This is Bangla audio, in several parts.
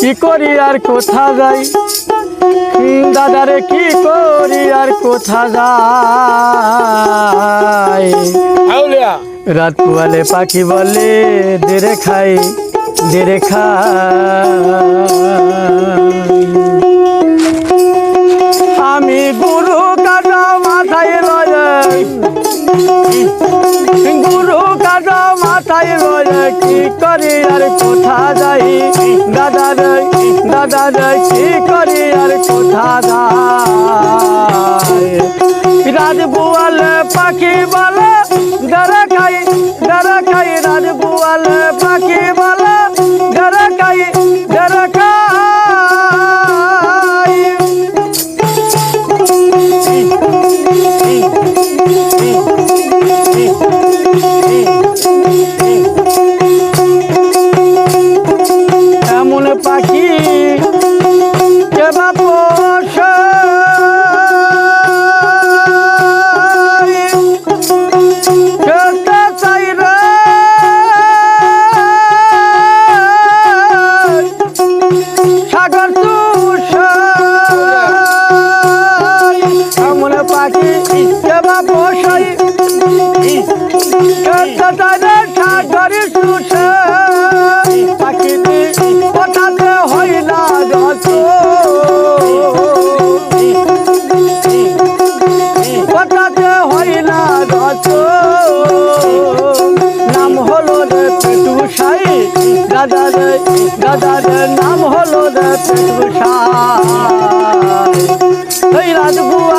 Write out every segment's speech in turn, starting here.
কি করি আর কোথা যাই? দাদারে কি করি আর কোথা যাই? রাত পুয়ালে পাখি বলে দেরে খাই দেরে খাই। আমি গুরু কাটা মাথায় লয় যায় বলে কি করি? আর কোথা যাই? দাদা রে দাদা রে কি করি? Yeah. না গাছ নাম হলো রে পেটু সাই দাদা রে দাদা রে নাম হলো রে পেটু সাই রাজবু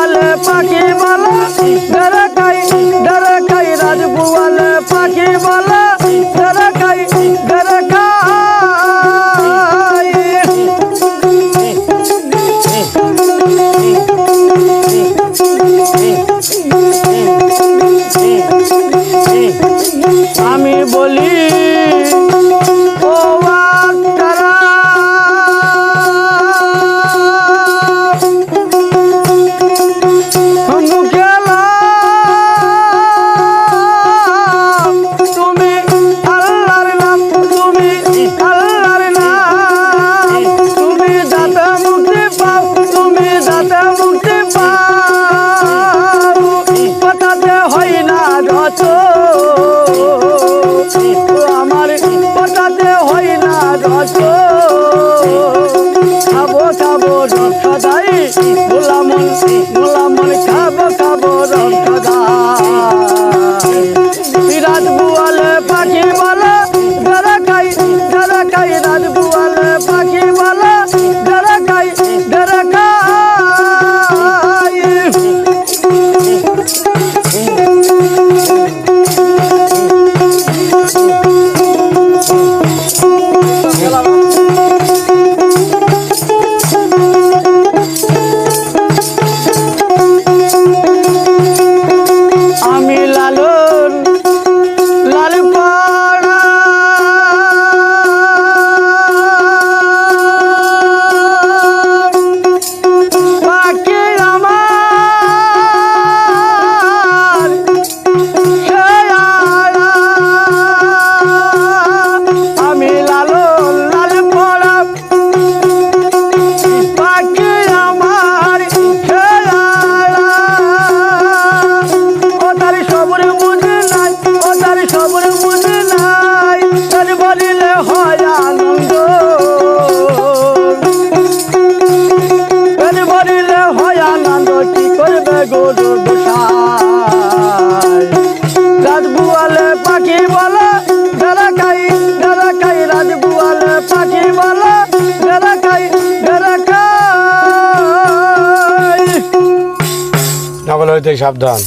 বলি রাজবুয়ালে পাখি বলে ডেরা খাই ডেরা খাই রাজবুয়ালে পাখি বলে ডেরা খাই ডেরা খাই না সাবধান।